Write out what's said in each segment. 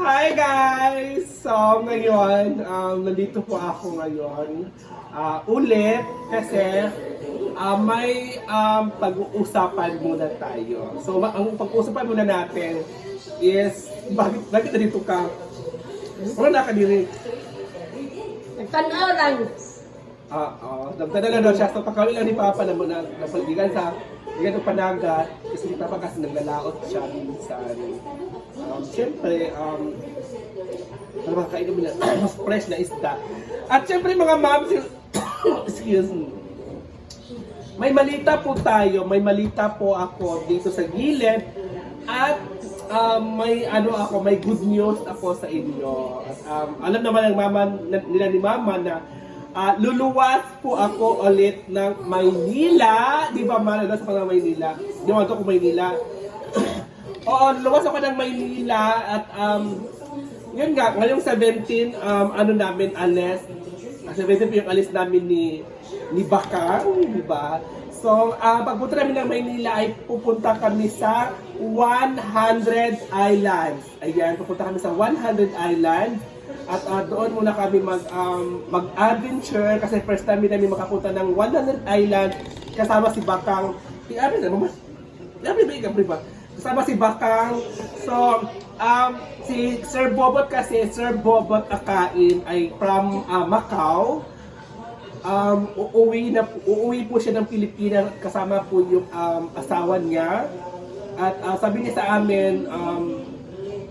Hi guys! So ngayon, um, nandito po ako ngayon ah, ulit kasi ah, may um, pag-uusapan muna tayo. So ang pag-uusapan muna natin is bakit, bakit nandito ka? Wala nakadiri. Nagtanaw lang. Ah, nagtanda na daw siya. So pakawin lang ni Papa na muna napaligan sa Bigyan ng panagat kasi si Papa kasi naglalaot siya minsan. Um, Siyempre, um, para makakainom nila mas fresh na isda. At siyempre mga ma'am, excuse me. May malita po tayo, may malita po ako dito sa gilid. At um, may ano ako, may good news ako sa inyo. At, um, alam naman ng mama na- nila ni mama na ah, luluwas po ako ulit ng Maynila. Di ba ma? Luluwas ako ng Maynila. Di ba ako Maynila? Oo, luluwas ako ng Maynila at um, yun nga, ngayong 17, um, ano namin, alis. Ah, 17 po yung alis namin ni ni Bakang, di ba? So, uh, pagpunta namin ng Maynila ay pupunta kami sa 100 Islands. Ayan, pupunta kami sa 100 Islands. At ah, doon muna kami mag um, mag-adventure kasi first time din namin makapunta ng 100 Island kasama si Bakang. Iabi na naman. Iabi ba ikaw ba? Kasama si Bakang. So, um, si Sir Bobot kasi, Sir Bobot Akain ay from ah, Macau um, uuwi na uuwi po siya ng Pilipinas kasama po yung um, asawa niya at uh, sabi niya sa amin um,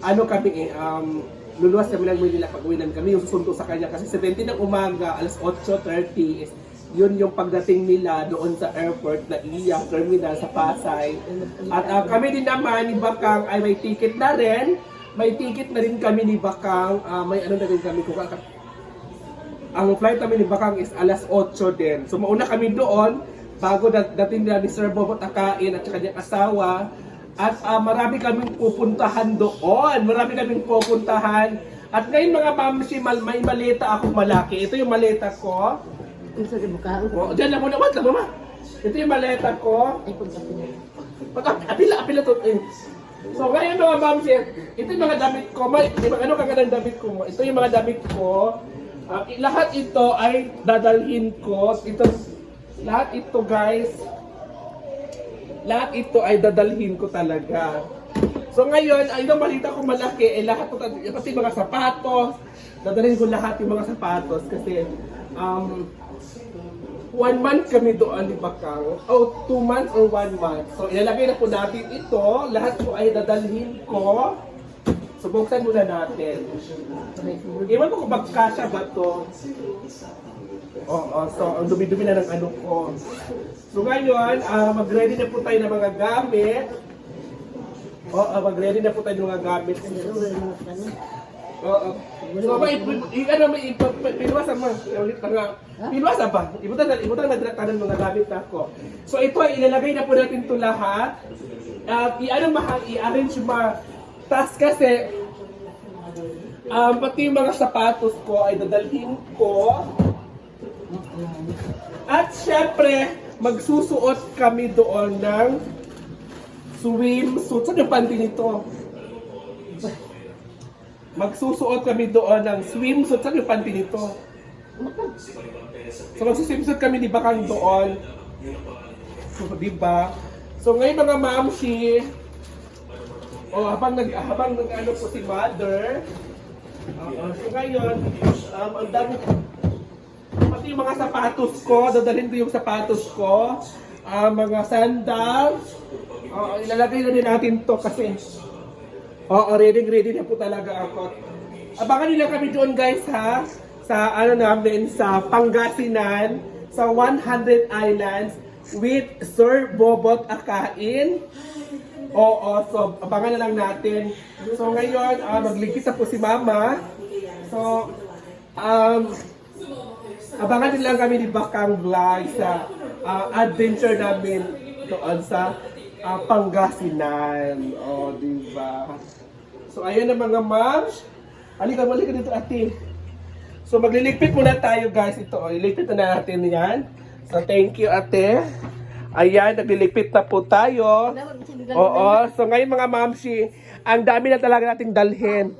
ano kami eh um, luluwas kami ng Manila pag uwi namin kami yung susundo sa kanya kasi 17 ng umaga alas 8.30 is yun yung pagdating nila doon sa airport na iya terminal sa Pasay at uh, kami din naman ni Bakang ay may ticket na rin may ticket na rin kami ni Bakang uh, may ano na rin kami kung ang flight namin ni Bakang is alas 8 din. So mauna kami doon bago dat- dating nila ni Sir Bobot Akain at saka niyang asawa. At ah, marami kaming pupuntahan doon. Marami kaming pupuntahan. At ngayon mga mamsi, mal may maleta ako malaki. Ito yung maleta ko. Ang sa bukaan ko. Oh, diyan lang muna. Wait lang mama. Ito yung maleta ko. Ay. Pag apila, apila to. Eh. So ngayon mga mamsi, ito yung mga damit ko. May, di ano kagandang damit ko? Ito yung mga damit ko. I- lahat ito ay dadalhin ko. Ito, lahat ito guys, lahat ito ay dadalhin ko talaga. So ngayon, ay yung malita ko malaki, eh lahat ito, pati mga sapatos, dadalhin ko lahat yung mga sapatos kasi um, one month kami doon di Bakang. Oh, two months or one month. So, ilalagay na po natin ito. Lahat po ay dadalhin ko. So, buksan muna natin. Iwan ko kung magkasya ba to. Oo, so, ang dumi-dumi na ng ano ko. So, ngayon, ah, mag-ready na po tayo ng mga gamit. Oo, mag-ready na po tayo ng mga gamit. Oo. So, may, i, ano, may, pinwasa mo. Ulit pa nga. Pinwasa ba? Ibutan na, ibutan na direktanan mga gamit na ako. So, ito ay ilalagay na po natin ito lahat. At i-ano mahal, i-arrange ma. Tas kasi, um, pati yung mga sapatos ko ay dadalhin ko. At syempre, magsusuot kami doon ng swimsuit. Saan yung panty nito? Magsusuot kami doon ng swimsuit. Saan yung panty nito? So magsuswimsuit kami di Bakang doon. So, di ba? So ngayon mga mamsi, oh, habang nag habang nag ano po si mother, Oo, so ngayon, um, ang dami, pati yung mga sapatos ko, dadalhin ko yung sapatos ko, ah, mga sandals, Oo, ilalagay na din natin to kasi, oo, ready ready na po talaga ako. Abangan nila kami doon guys ha, sa ano namin, sa Pangasinan, sa 100 Islands, with Sir Bobot Akain. Oo, so abangan na lang natin. So ngayon, uh, magligpit na po si Mama. So, um, abangan din lang kami ni Bakang Vlog sa ah, adventure namin doon sa ah, Pangasinan. O, di ba? So, ayun na mga moms. Halika, halika dito ate. So, magliligpit muna tayo guys. Ito, oh, iligpit na natin yan. So, thank you ate. Ayan, naglilipit na po tayo. Oo, so ngayon mga mamsi, ang dami na talaga nating dalhin.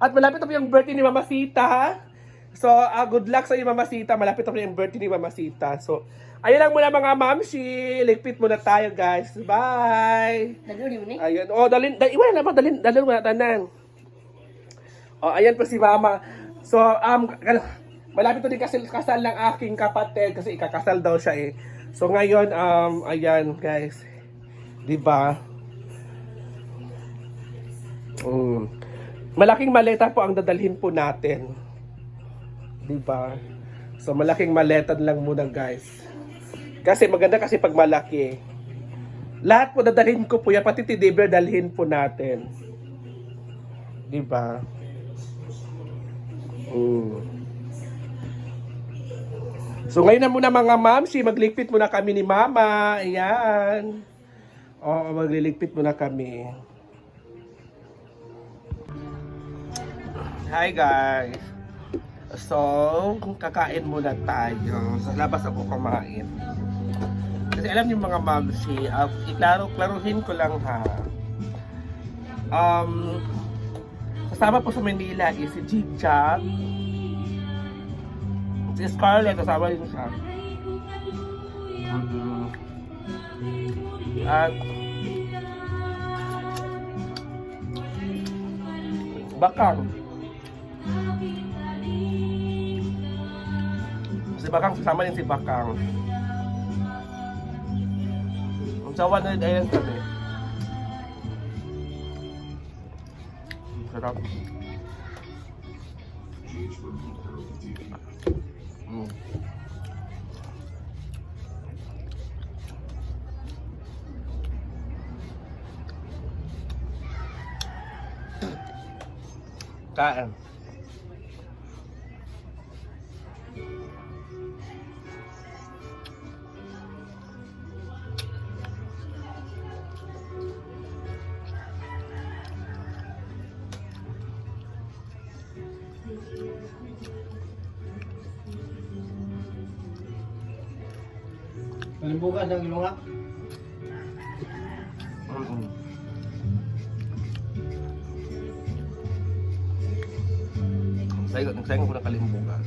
At malapit na po yung birthday ni Mama Sita. So, ah, good luck sa iyo Mama Sita. Malapit na yung birthday ni Mama Sita. So, ayun lang muna mga mamsi. Ligpit muna tayo guys. Bye! Dalo mo ni. Ayun. Oh, dalin, dal, iwan na dalin, dalin mo na tanan. Oh, ayan po si Mama. So, um, malapit to din kasal, kasal ng aking kapatid kasi ikakasal daw siya eh. So, ngayon, um, ayan, guys. Di ba? Mm. Malaking maleta po ang dadalhin po natin. Di ba? So, malaking maleta lang muna, guys. Kasi maganda kasi pag malaki. Lahat po dadalhin ko po yan, pati tidiber dalhin po natin. Di ba? Mm. So ngayon na muna mga mamsi, magligpit muna kami ni mama. Ayan. Oo, magliligpit muna kami. Hi guys. So, kakain muna tayo. Sa labas ako kumain. Kasi alam niyo mga mamsi, uh, iklaro, klaruhin ko lang ha. Um, kasama po sa Manila is si Jig-Jag. Si Scarlett, kasama din siya. At Bakang. Si Bakang, kasama din si Bakang. Ang sawa na ayan sabi. Sarap. Mm. Kain. Malimbugan ng ilunga. Mm-mm. Sayo, nagsayang ko ng kalimbugan.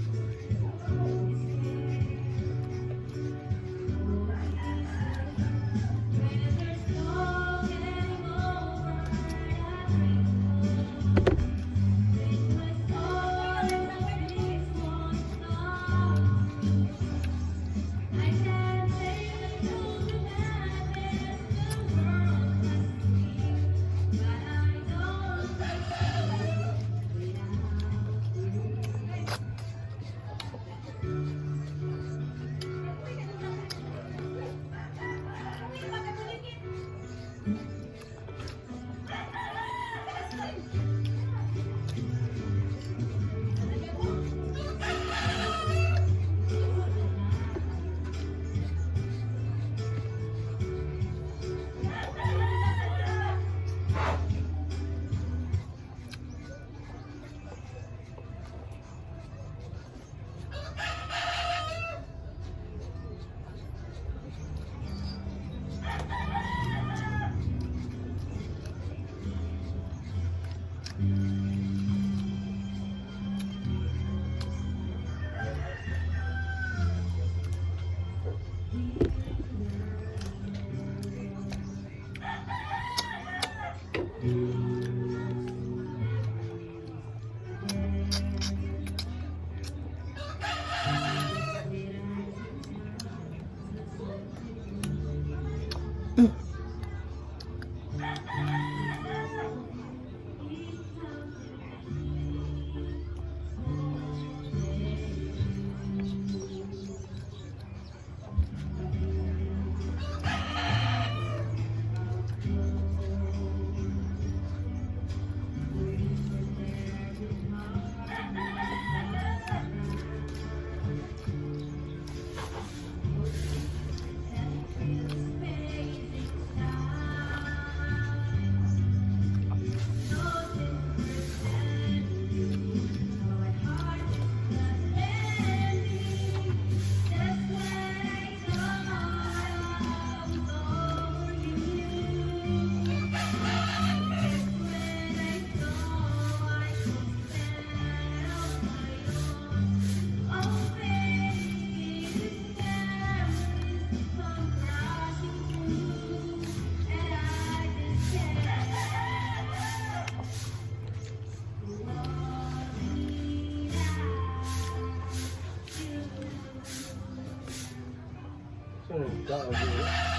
you 嗯늘 은.